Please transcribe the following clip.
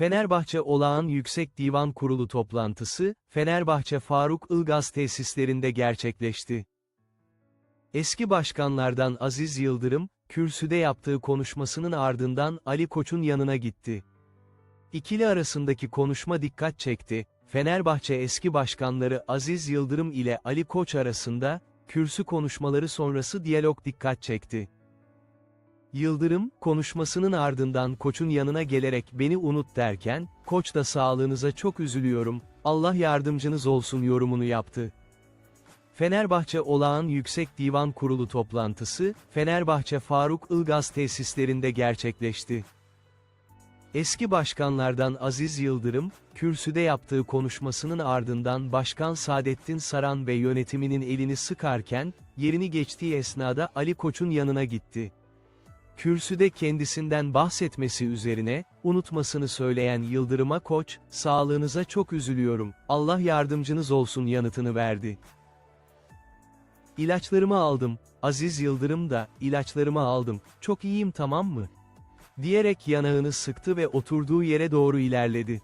Fenerbahçe Olağan Yüksek Divan Kurulu toplantısı, Fenerbahçe Faruk Ilgaz tesislerinde gerçekleşti. Eski başkanlardan Aziz Yıldırım, kürsüde yaptığı konuşmasının ardından Ali Koç'un yanına gitti. İkili arasındaki konuşma dikkat çekti. Fenerbahçe eski başkanları Aziz Yıldırım ile Ali Koç arasında, kürsü konuşmaları sonrası diyalog dikkat çekti. Yıldırım, konuşmasının ardından koçun yanına gelerek beni unut derken, koç da sağlığınıza çok üzülüyorum, Allah yardımcınız olsun yorumunu yaptı. Fenerbahçe Olağan Yüksek Divan Kurulu toplantısı, Fenerbahçe Faruk Ilgaz tesislerinde gerçekleşti. Eski başkanlardan Aziz Yıldırım, kürsüde yaptığı konuşmasının ardından Başkan Saadettin Saran ve yönetiminin elini sıkarken, yerini geçtiği esnada Ali Koç'un yanına gitti. Kürsüde kendisinden bahsetmesi üzerine, unutmasını söyleyen Yıldırım'a Koç, sağlığınıza çok üzülüyorum, Allah yardımcınız olsun yanıtını verdi. İlaçlarımı aldım, Aziz Yıldırım da, ilaçlarımı aldım, çok iyiyim tamam mı? Diyerek yanağını sıktı ve oturduğu yere doğru ilerledi.